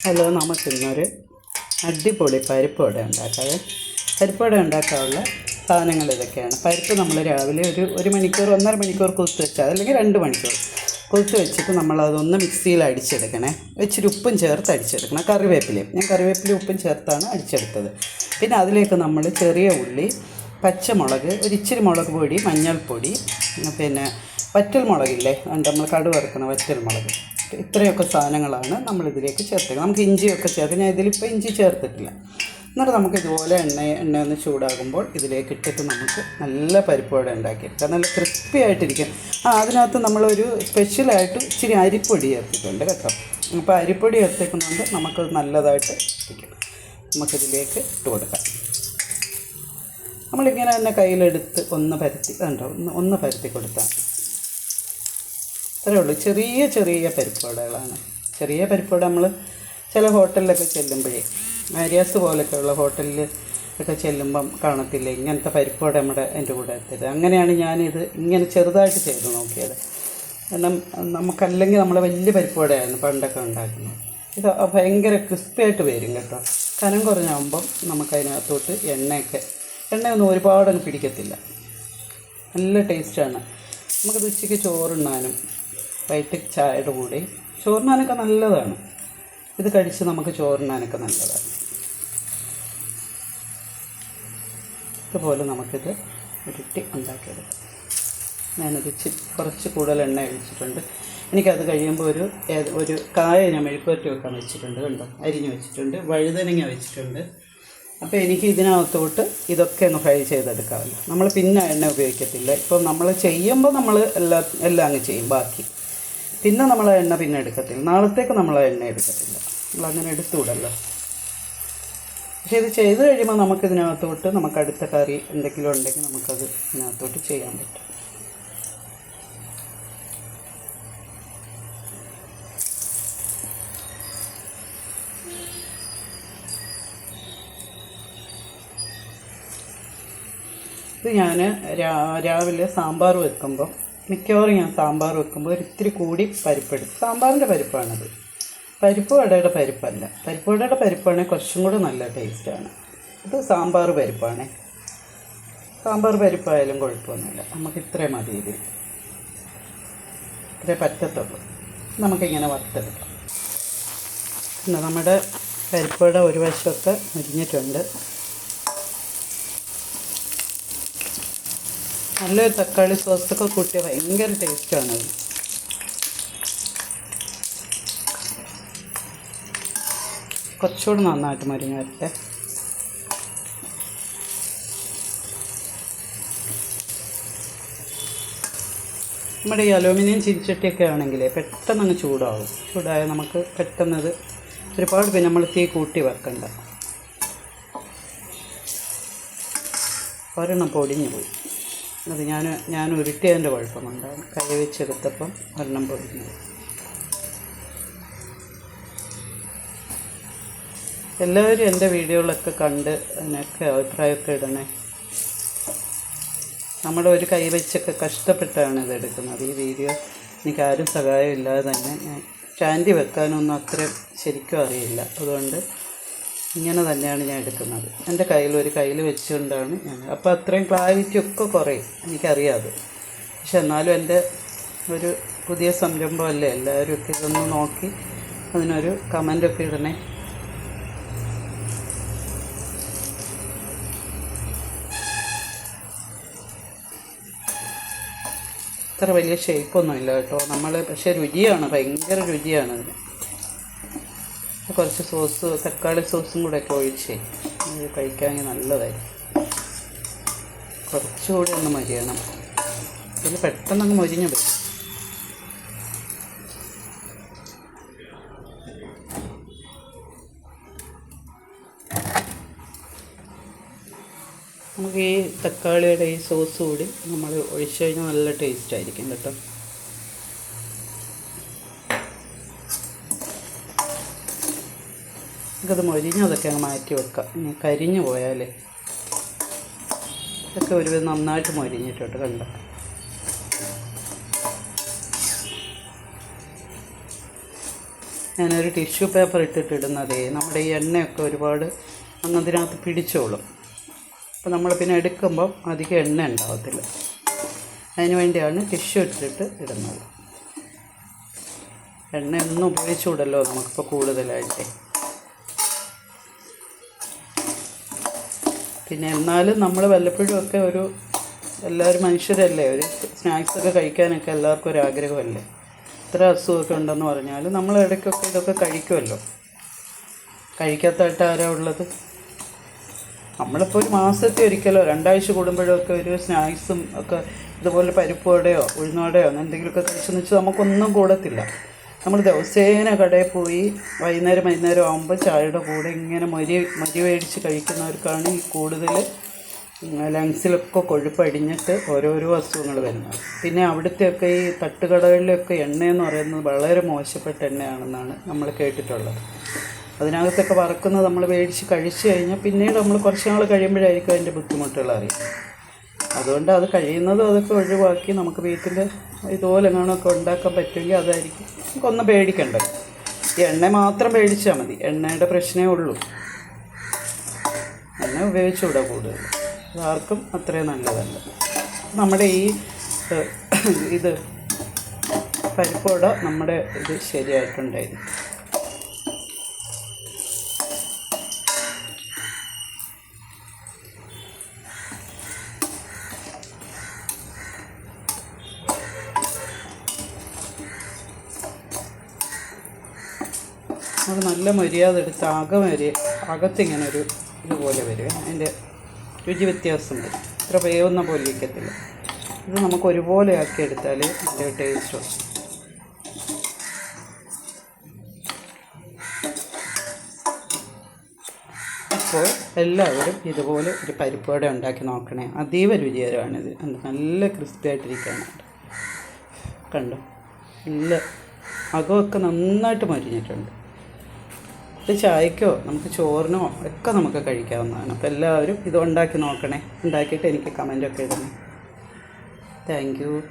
Hello നമുക്കിന്നൊരു അടിപൊളി പരിപ്പ് വട ഉണ്ടാക്കാതെ പരിപ്പ് വട ഉണ്ടാക്കാനുള്ള സാധനങ്ങൾ ഇതൊക്കെയാണ്. പരിപ്പ് നമ്മൾ രാവിലെ ഒരു ഒരു മണിക്കൂർ ഒന്നര മണിക്കൂർ കുതിർത്ത് വെച്ചാൽ അല്ലെങ്കിൽ രണ്ട് മണിക്കൂർ കുതിർത്ത് വെച്ചിട്ട് നമ്മളതൊന്ന് മിക്സിയിൽ അടിച്ചെടുക്കണേ. ഇച്ചിരി ഉപ്പും ചേർത്ത് അടിച്ചെടുക്കണം. കറിവേപ്പിലയും. ഞാൻ കറിവേപ്പിലയും ഉപ്പും ചേർത്താണ് അടിച്ചെടുത്തത്. പിന്നെ അതിലേക്ക് നമ്മൾ ചെറിയ ഉള്ളി പച്ചമുളക് ഒരു ഇച്ചിരി മുളക് പൊടി മഞ്ഞൾപ്പൊടി പിന്നെ വറ്റൽ മുളകില്ലേ നമ്മൾ കടു വറുക്കുന്ന വറ്റൽ മുളക് ഇത്രയൊക്കെ സാധനങ്ങളാണ് നമ്മളിതിലേക്ക് ചേർത്തത് നമുക്ക് ഇഞ്ചിയൊക്കെ ചേർത്ത് ഞാൻ ഇതിലിപ്പോൾ ഇഞ്ചി ചേർത്തിട്ടില്ല. എന്നിട്ട് നമുക്ക് ഇതുപോലെ എണ്ണ എണ്ണ ഒന്ന് ചൂടാകുമ്പോൾ ഇതിലേക്ക് ഇട്ടിട്ട് നമുക്ക് നല്ല പരിപ്പ് വട ഉണ്ടാക്കിയെടുക്കാം. നല്ല ക്രിസ്പി ആയിട്ടിരിക്കും ആ അതിനകത്ത് നമ്മളൊരു സ്പെഷ്യലായിട്ട് ഇച്ചിരി അരിപ്പൊടി ചേർത്തിട്ടുണ്ട് കേട്ടോ. അപ്പോൾ അരിപ്പൊടി ചേർത്തേക്കുന്നതുകൊണ്ട് നമുക്ക് നല്ലതായിട്ട് ഇരിക്കും. നമുക്കിതിലേക്ക് ഇട്ട് കൊടുക്കാം. നമ്മളിങ്ങനെ തന്നെ കയ്യിലെടുത്ത് ഒന്ന് പരത്തി കണ്ടോ? ഒന്ന് ഒന്ന് പരത്തി കൊടുത്താൽ അത്രേ ഉള്ളൂ. ചെറിയ ചെറിയ പരിപ്പുവടകളാണ് ചെറിയ പരിപ്പുവട നമ്മൾ ചില ഹോട്ടലിലൊക്കെ ചെല്ലുമ്പോഴേ ആര്യാസ് പോലൊക്കെയുള്ള ഹോട്ടലിൽ ഒക്കെ ചെല്ലുമ്പം കാണത്തില്ല? ഇങ്ങനത്തെ പരിപ്പുവട നമ്മുടെ എന്റെ കൂടെ എത്തരുത്. അങ്ങനെയാണ് ഞാനിത് ഇങ്ങനെ ചെറുതായിട്ട് ചെയ്ത് നോക്കിയത്. കാരണം നമുക്കല്ലെങ്കിൽ നമ്മൾ വലിയ പരിപ്പുവടയായിരുന്നു പണ്ടൊക്കെ ഉണ്ടാക്കുന്നത്. ഇത് ഭയങ്കര ക്രിസ്പി ആയിട്ട് വരും കേട്ടോ. കനം കുറഞ്ഞാകുമ്പം നമുക്കതിനകത്തോട്ട് എണ്ണയൊക്കെ എണ്ണയൊന്നും ഒരുപാടങ്ങ് പിടിക്കത്തില്ല. നല്ല ടേസ്റ്റാണ്. നമുക്കത് ഉച്ചയ്ക്ക് ചോറുണ്ണാനും വൈകിട്ട് ചായയുടെ കൂടെ. ചോറിനാനൊക്കെ നല്ലതാണ്. ഇത് കഴിച്ച് നമുക്ക് ചോറിനാനൊക്കെ നല്ലതാണ്. ഇതുപോലെ നമുക്കിത് ഉരുട്ടി ഉണ്ടാക്കിയെടുക്കാം. ഞാനത് ഇച്ചി കുറച്ച് കൂടുതൽ എണ്ണ ഒഴിച്ചിട്ടുണ്ട്. എനിക്കത് കഴിയുമ്പോൾ ഒരു ഒരു കായ ഞാൻ മെഴുക്കുവരട്ടി വെക്കാൻ വെച്ചിട്ടുണ്ട് കണ്ടോ? അരിഞ്ഞ് വെച്ചിട്ടുണ്ട്. വഴുതനങ്ങ വെച്ചിട്ടുണ്ട്. അപ്പോൾ എനിക്ക് ഇതിനകത്തോട്ട് ഇതൊക്കെ ഒന്ന് ഫ്രൈ ചെയ്തെടുക്കാമല്ലോ. നമ്മൾ പിന്നെ എണ്ണ ഉപയോഗിക്കത്തില്ല. ഇപ്പോൾ നമ്മൾ ചെയ്യുമ്പോൾ നമ്മൾ എല്ലാം എല്ലാം അങ്ങ് ചെയ്യും. ബാക്കി പിന്നെ നമ്മൾ എണ്ണ പിന്നെ എടുക്കത്തില്ല. നാളത്തേക്ക് നമ്മൾ എണ്ണ എടുക്കത്തില്ല. നമ്മൾ അങ്ങനെ എടുത്തുവിടല്ലോ. പക്ഷേ ഇത് ചെയ്ത് കഴിയുമ്പോൾ നമുക്ക് ഇതിനകത്തോട്ട് നമുക്ക് അടുത്ത കറി എന്തെങ്കിലും ഉണ്ടെങ്കിൽ നമുക്കത് ഇതിനകത്തോട്ട് ചെയ്യാൻ പറ്റും. ഇത് ഞാൻ രാവിലെ സാമ്പാർ വെക്കുമ്പോൾ മിക്കവാറും ഞാൻ സാമ്പാർ വെക്കുമ്പോൾ ഒരിത്തിരി കൂടി പരിപ്പെടും. സാമ്പാറിന്റെ പരിപ്പാണത്. പരിപ്പ് വടയുടെ പരിപ്പല്ല. പരിപ്പ് വടയുടെ പരിപ്പാണെങ്കിൽ കുറച്ചും കൂടെ നല്ല ടേസ്റ്റാണ്. ഇത് സാമ്പാർ പരിപ്പാണ്. സാമ്പാർ പരിപ്പായാലും കുഴപ്പമൊന്നുമില്ല. നമുക്ക് ഇത്രയും മതി ഇതിൽ. ഇത്രേ പറ്റത്തുള്ളൂ. നമുക്കിങ്ങനെ വറുത്തെടുക്കാം. നമ്മുടെ പരിപ്പയുടെ ഒരു വശമൊക്കെ മുരിഞ്ഞിട്ടുണ്ട്. നല്ലൊരു തക്കാളി സോസൊക്കെ കൂട്ടിയ ഭയങ്കര ടേസ്റ്റാണ് അത്. കുറച്ചുകൂടി നന്നായിട്ട് മരിഞ്ഞ് വരട്ടെ. നമ്മുടെ ഈ അലൂമിനിയം ചിരിച്ചട്ടിയൊക്കെ ആണെങ്കിൽ പെട്ടെന്ന് അങ്ങ് ചൂടാവും. ചൂടായ നമുക്ക് പെട്ടെന്നത് ഒരുപാട് പിന്നെ നമ്മൾ തീ കൂട്ടി വെക്കണ്ട. ഒരെണ്ണം പൊടിഞ്ഞു പോയി. അത് ഞാൻ ഞാൻ ഉരുട്ടിയതിന്റെ കുഴപ്പമുണ്ടാകും കൈ വെച്ചെടുത്തപ്പം ഒരെണ്ണം പൊടിഞ്ഞു എല്ലാവരും എന്റെ വീഡിയോകളൊക്കെ കണ്ട് അതിനൊക്കെ അഭിപ്രായമൊക്കെ ഇടണേ. നമ്മൾ ഒരു കൈ വെച്ചൊക്കെ കഷ്ടപ്പെട്ടാണ് ഇത് എടുക്കുന്നത്. ഈ വീഡിയോ എനിക്ക് ആരും സഹായം ഇല്ലാതെ തന്നെ ഞാൻ ചാൻഡി വെക്കാനൊന്നും അത്രയും ശരിക്കും അറിയില്ല. അതുകൊണ്ട് ഇങ്ങനെ തന്നെയാണ് ഞാൻ എടുക്കുന്നത്. എന്റെ കയ്യിൽ ഒരു കയ്യിൽ വെച്ചുകൊണ്ടാണ് ഞാൻ. അപ്പോൾ അത്രയും ക്ലാരിറ്റി ഒക്കെ കുറയും. എനിക്കറിയാതെ പക്ഷെ എന്നാലും എന്റെ ഒരു പുതിയ സംരംഭമല്ലേ? എല്ലാവരും ഒക്കെ ഇതൊന്ന് നോക്കി അതിനൊരു കമന്റൊക്കെ ഇടണേ. അത്ര വലിയ ഷേപ്പൊന്നും ഇല്ല കേട്ടോ. നമ്മൾ പക്ഷേ രുചിയാണ്. ഭയങ്കര രുചിയാണ് അതിന്. കുറച്ച് സോസ് തക്കാളി സോസും കൂടെ ഒക്കെ ഒഴിച്ച് കഴിക്കാമെങ്കിൽ നല്ലതായിരിക്കും. കുറച്ചുകൂടി ഒന്ന് മരിയണം. ഇതിൽ പെട്ടെന്ന് അങ്ങ് മൊരിഞ്ഞു വരും നമുക്ക് ഈ തക്കാളിയുടെ ഈ സോസ് കൂടി നമ്മൾ ഒഴിച്ചു കഴിഞ്ഞാൽ നല്ല ടേസ്റ്റ് ആയിരിക്കും കേട്ടോ. നമുക്കത് മൊരിഞ്ഞതൊക്കെ അങ്ങ് മാറ്റി വെക്കാം. ഇനി കരിഞ്ഞു പോയാലേ. ഇതൊക്കെ ഒരുവിധം നന്നായിട്ട് മൊരിഞ്ഞിട്ടുണ്ട് കണ്ടോ? ഞാനൊരു ടിഷ്യൂ പേപ്പർ ഇട്ടിട്ട് ഇടുന്നതേ നമ്മുടെ ഈ എണ്ണയൊക്കെ ഒരുപാട് അന്നതിനകത്ത് പിടിച്ചോളും. അപ്പോൾ നമ്മൾ പിന്നെ എടുക്കുമ്പം അധികം എണ്ണ ഉണ്ടാവത്തില്ല. അതിന് വേണ്ടിയാണ് ടിഷ്യൂ ഇട്ടിട്ട് ഇടുന്നത്. എണ്ണ ഒന്നും ഉപയോഗിച്ചുകൂടല്ലോ നമുക്കിപ്പോൾ കൂടുതലായിട്ട്. പിന്നെ എന്നാലും നമ്മൾ വല്ലപ്പോഴും ഒക്കെ ഒരു എല്ലാവരും മനുഷ്യരല്ലേ? ഒരു സ്നാക്സ് ഒക്കെ കഴിക്കാനൊക്കെ എല്ലാവർക്കും ഒരു ആഗ്രഹമല്ലേ? ഇത്ര അസുഖമൊക്കെ ഉണ്ടെന്ന് പറഞ്ഞാൽ നമ്മൾ ഇടയ്ക്കൊക്കെ ഇതൊക്കെ കഴിക്കുമല്ലോ. കഴിക്കാത്തതായിട്ട് ആരാ ഉള്ളത്? നമ്മളിപ്പോൾ ഒരു മാസത്തിൽ ഒരിക്കലോ രണ്ടാഴ്ച കൂടുമ്പോഴൊക്കെ ഒരു സ്നാക്സും ഒക്കെ ഇതുപോലെ പരിപ്പോടെയോ ഉഴുന്നോടെയോ അങ്ങനെ എന്തെങ്കിലുമൊക്കെ കഴിച്ചെന്ന് വെച്ചാൽ നമുക്കൊന്നും കൂടത്തില്ല. നമ്മൾ ദിവസേന കടയിൽ പോയി വൈകുന്നേരം വൈകുന്നേരം ആകുമ്പോൾ ചായയുടെ കൂടെ ഇങ്ങനെ മരി മരി മേടിച്ച് കഴിക്കുന്നവർക്കാണ് ഈ കൂടുതൽ ലങ്സിലൊക്കെ കൊഴുപ്പടിഞ്ഞിട്ട് ഓരോരോ അസുഖങ്ങൾ വരുന്നത്. പിന്നെ അവിടുത്തെയൊക്കെ ഈ തട്ടുകടകളിലൊക്കെ എണ്ണയെന്ന് പറയുന്നത് വളരെ മോശപ്പെട്ട എണ്ണയാണെന്നാണ് നമ്മൾ കേട്ടിട്ടുള്ളത്. അതിനകത്തൊക്കെ വറക്കുന്നത് നമ്മൾ മേടിച്ച് കഴിച്ചു കഴിഞ്ഞാൽ പിന്നീട് നമ്മൾ കുറച്ച് നാൾ കഴിയുമ്പോഴായിരിക്കും അതിന്റെ ബുദ്ധിമുട്ടുകൾ അറിയും അതുകൊണ്ട് അത് കഴിയുന്നതും അതൊക്കെ ഒഴിവാക്കി നമുക്ക് വീട്ടിൽ ഇതുപോലെ എങ്ങനെയൊക്കെ ഉണ്ടാക്കാൻ പറ്റുമെങ്കിൽ അതായിരിക്കും. നമുക്കൊന്നും ഈ എണ്ണ മാത്രം പേടിച്ചാൽ മതി. എണ്ണയുടെ പ്രശ്നമേ ഉള്ളൂ. എണ്ണ ഉപയോഗിച്ചുകൂടാ കൂടുതൽ. അതാർക്കും അത്രയും നല്ലതല്ല. നമ്മുടെ ഈ ഇത് പരിപ്പോട നമ്മുടെ ഇത് ശരിയായിട്ടുണ്ടായിരുന്നു നമ്മൾ നല്ല മര്യാദ എടുത്ത് അകം വരെ അകത്തിങ്ങനെ ഒരു ഇതുപോലെ വരും. അതിന്റെ രുചി വ്യത്യാസം വരും. ഇത്ര വേവുന്ന പോലെ ഇരിക്കത്തില്ല. ഇത് നമുക്ക് ഒരുപോലെ ആക്കി എടുത്താൽ അതിന്റെ ടേസ്റ്റ് അപ്പോൾ എല്ലാവരും ഇതുപോലെ ഒരു പരിപ്പോടെ ഉണ്ടാക്കി നോക്കണേ. അതീവ രുചികരമാണിത്? നല്ല ക്രിസ്പി ആയിട്ടിരിക്കാനുണ്ട് കണ്ടോ? നല്ല അകമൊക്കെ നന്നായിട്ട് മരിഞ്ഞിട്ടുണ്ട്. ഇത് ചായക്കോ നമുക്ക് ചോറിനോ ഒക്കെ നമുക്ക് കഴിക്കാവുന്നതാണ്. അപ്പോൾ എല്ലാവരും ഇത് ഉണ്ടാക്കി നോക്കണേ. ഉണ്ടാക്കിയിട്ട് എനിക്ക് കമന്റൊക്കെ ഇടണേ. താങ്ക്